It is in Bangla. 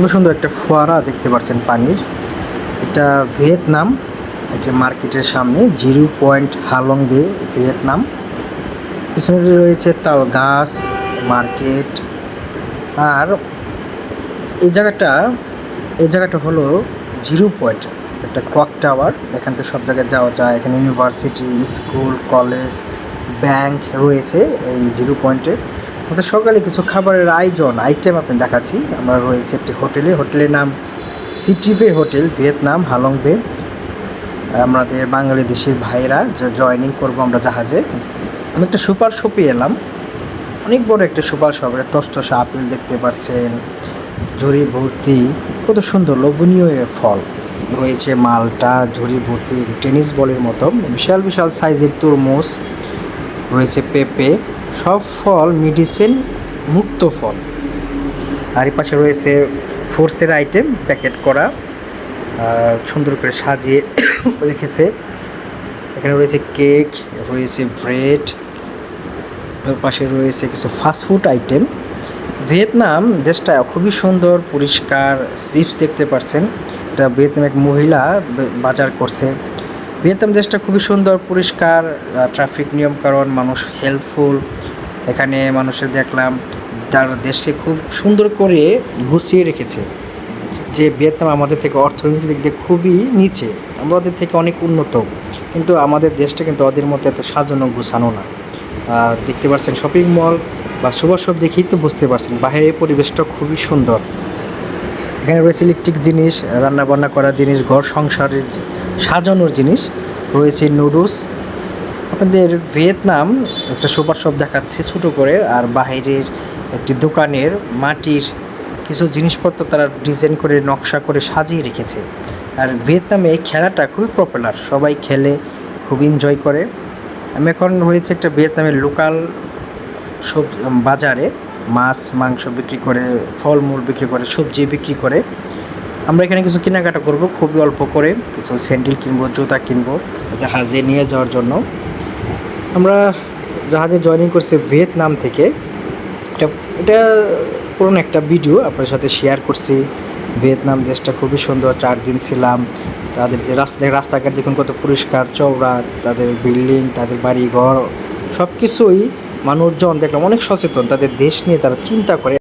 খুবই সুন্দর একটা ফোয়ারা দেখতে পাচ্ছেন পানির। এটা ভিয়েতনাম একটা মার্কেটের সামনে zero point Halong Bay Vietnam. পিছনে রয়েছে তাল গাছ, মার্কেট। আর এই জায়গাটা এই জায়গাটা হলো জিরো পয়েন্ট, একটা ক্লক টাওয়ার। এখান থেকে সব জায়গায় যাওয়া যায়। এখানে ইউনিভার্সিটি, স্কুল, কলেজ, ব্যাংক রয়েছে এই জিরো পয়েন্টে। আমাদের সকালে কিছু খাবারের আয়োজন আইটেম আপনি দেখাচ্ছি। আমরা রয়েছে একটি হোটেলে, হোটেলের নাম সিটিভে হোটেল, ভিয়েতনাম হালং বে আমাদের বাঙালি দেশের ভাইরা জয়নিং করব আমরা জাহাজে। আমি একটা সুপার শপে এলাম। অনেক বড় একটা সুপার শপ টসটসা আপেল দেখতে পাচ্ছেন, ঝুড়ি ভর্তি, কত সুন্দর লোভনীয় ফল। রয়েছে মালটা, ঝুড়ি ভর্তি, টেনিস বলের মতো, বিশাল বিশাল সাইজের তরমুজ। রয়েছে পেঁপে, সব ফল, মেডিসিন, মুক্ত ফল। আর পাশে রয়েছে ফোর্সের আইটেম, প্যাকেট করা সুন্দর করে সাজিয়ে রেখেছে। এখানে রয়েছে কেক, রয়েছে ব্রেড ওর পাশে রয়েছে কিছু ফাস্টফুড আইটেম ভিয়েতনাম দেশটা খুবই সুন্দর, পরিষ্কার চিপস দেখতে পাচ্ছেন এটা ভিয়েতনাম এক মহিলা বাজার করছে। ভিয়েতনাম দেশটা খুবই সুন্দর, পরিষ্কার ট্রাফিক নিয়মকানুন, মানুষ হেল্পফুল এখানে মানুষের দেখলাম, তার দেশকে খুব সুন্দর করে গুছিয়ে রেখেছে। যে ভিয়েতনাম আমাদের থেকে অর্থনৈতিক দিক দিয়ে খুবই নিচে আমরা ওদের থেকে অনেক উন্নত। কিন্তু আমাদের দেশটা কিন্তু ওদের মতো এত সাজানো গুছানো না। দেখতে পাচ্ছেন শপিং মল বা সুপার শপ দেখেই তো বুঝতে পারছেন, বাইরের পরিবেশটা খুবই সুন্দর। এখানে রয়েছে ইলেকট্রিক জিনিস রান্না বান্না করার জিনিস, ঘর সংসারের সাজানোর জিনিস, রয়েছে নুডলস। আপনাদের ভিয়েতনাম একটা সুপার শপ দেখাচ্ছে ছোটো করে, আর বাইরের একটি দোকানের মাটির কিছু জিনিসপত্র তারা ডিজাইন করে, নকশা করে সাজিয়ে রেখেছে। আর ভিয়েতনামে এই খেলাটা খুবই পপুলার সবাই খেলে, খুব এনজয় করে। আমি এখন হয়েছে একটা ভিয়েতনামের লোকাল সব বাজারে। মাছ, মাংস বিক্রি করে, ফলমূল বিক্রি করে, সবজি বিক্রি করে, আমরা এখানে কিছু কেনাকাটা করব, খুবই অল্প করে, কিছু স্যান্ডেল কিনবো, জুতা কিনবো, জাহাজে নিয়ে যাওয়ার জন্য। আমরা জাহাজে জয়েনিং করছি ভিয়েতনাম থেকে। এটা এটা পুরনো একটা ভিডিও আপনার সাথে শেয়ার করছি। ভিয়েতনাম দেশটা খুবই সুন্দর চার দিন ছিলাম। তাদের যে রাস্তা, রাস্তাঘাট দেখুন কত পরিষ্কার, চওড়া, তাদের বিল্ডিং, তাদের বাড়ি ঘর সব কিছুই মানুষজন দেখলাম অনেক সচেতন তাদের দেশ নিয়ে তারা চিন্তা করে।